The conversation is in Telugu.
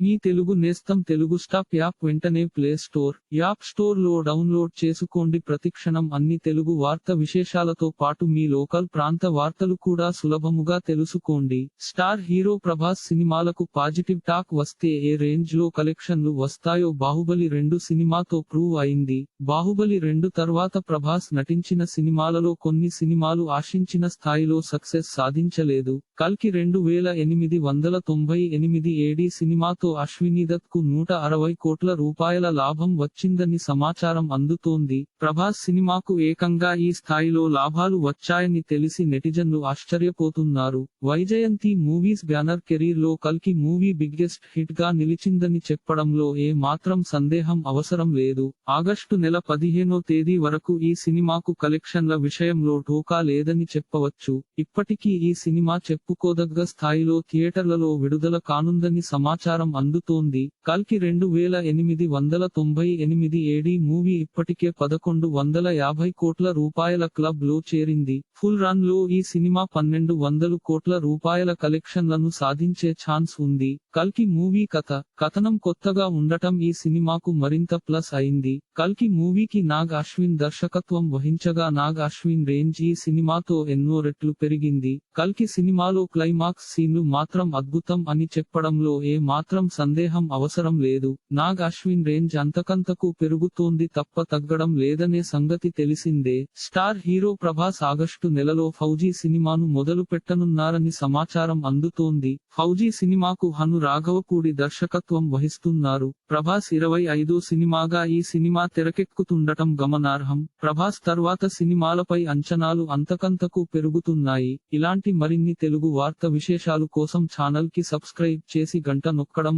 మీ తెలుగు నేస్తం తెలుగు స్టాప్ యాప్ వెంటనే ప్లే స్టోర్ యాప్ స్టోర్లో డౌన్లోడ్ చేసుకోండి. ప్రతిక్షణం అన్ని తెలుగు వార్త విశేషాలతో పాటు మీ లోకల్ ప్రాంత వార్తలు కూడా సులభముగా తెలుసుకోండి. స్టార్ హీరో ప్రభాస్ సినిమాలకు పాజిటివ్ టాక్ వస్తే ఏ రేంజ్లో కలెక్షన్లు వస్తాయో బాహుబలి రెండు సినిమాతో ప్రూవ్ అయింది. బాహుబలి రెండు తర్వాత ప్రభాస్ నటించిన సినిమాలలో కొన్ని సినిమాలు ఆశించిన స్థాయిలో సక్సెస్ సాధించలేదు. కల్కి రెండు వేల ఎనిమిది వందల తొంభై ఎనిమిది ఏడి సినిమాతో అశ్వినీదత్కు నూట అరవై కోట్ల రూపాయల లాభం వచ్చిందని సమాచారం అందుతోంది. ప్రభాస్ సినిమాకు ఏకంగా ఈ స్థాయిలో లాభాలు వచ్చాయని తెలిసి నెటిజన్లు ఆశ్చర్యపోతున్నారు. వైజయంతి మూవీస్ బ్యానర్ కెరీర్లో కల్కి మూవీ బిగ్గెస్ట్ హిట్గా నిలిచిందని చెప్పడంలో ఏ మాత్రం సందేహం అవసరం లేదు. ఆగస్టు నెల పదిహేనో తేదీ వరకు ఈ సినిమాకు కలెక్షన్ల విషయంలో ఢోకా లేదని చెప్పవచ్చు. ఇప్పటికీ ఈ సినిమా చెప్పుకోదగ్గ స్థాయిలో థియేటర్లలో విడుదల కానుందని సమాచారం అందుతోంది. కల్కి రెండు వేల ఎనిమిది వందల తొంభై ఎనిమిది ఏడి మూవీ ఇప్పటికే పదకొండు వందల యాభై కోట్ల రూపాయల క్లబ్లో చేరింది. ఫుల్ రన్లో ఈ సినిమా పన్నెండు వందలు కోట్ల రూపాయల కలెక్షన్లను సాధించే ఛాన్స్ ఉంది. కల్కి మూవీ కథ కథనం కొత్తగా ఉండటం ఈ సినిమాకు మరింత ప్లస్ అయింది. కల్కి మూవీకి నాగ్ అశ్విన్ దర్శకత్వం వహించగా నాగ్ అశ్విన్ రేంజ్ ఈ సినిమాతో ఎన్నో రెట్లు పెరిగింది. కల్కి సినిమాలో క్లైమాక్స్ సీన్లు మాత్రం అద్భుతం అని చెప్పడంలో ఏ మాత్రం సందేహం అవసరం లేదు. నాగ్ అశ్విన్ రేంజ్ అంతకంతకు పెరుగుతోంది తప్ప తగ్గడం లేదనే సంగతి తెలిసిందే. స్టార్ హీరో ప్రభాస్ ఆగస్టు నెలలో ఫౌజీ సినిమాను మొదలు పెట్టనున్నారని సమాచారం అందుతోంది. ఫౌజీ సినిమాకు హను రాఘవకూడి దర్శకత్వం వహిస్తున్నారు. ప్రభాస్ ఇరవై ఐదో సినిమాగా ఈ సినిమా తెరకెక్కుతుండటం గమనార్హం. ప్రభాస్ తర్వాత సినిమాలపై అంచనాలు అంతకంతకు పెరుగుతున్నాయి. ఇలాంటి మరిన్ని తెలుగు వార్త విశేషాలు కోసం ఛానల్కి సబ్స్క్రైబ్ చేసి గంట నొక్కడం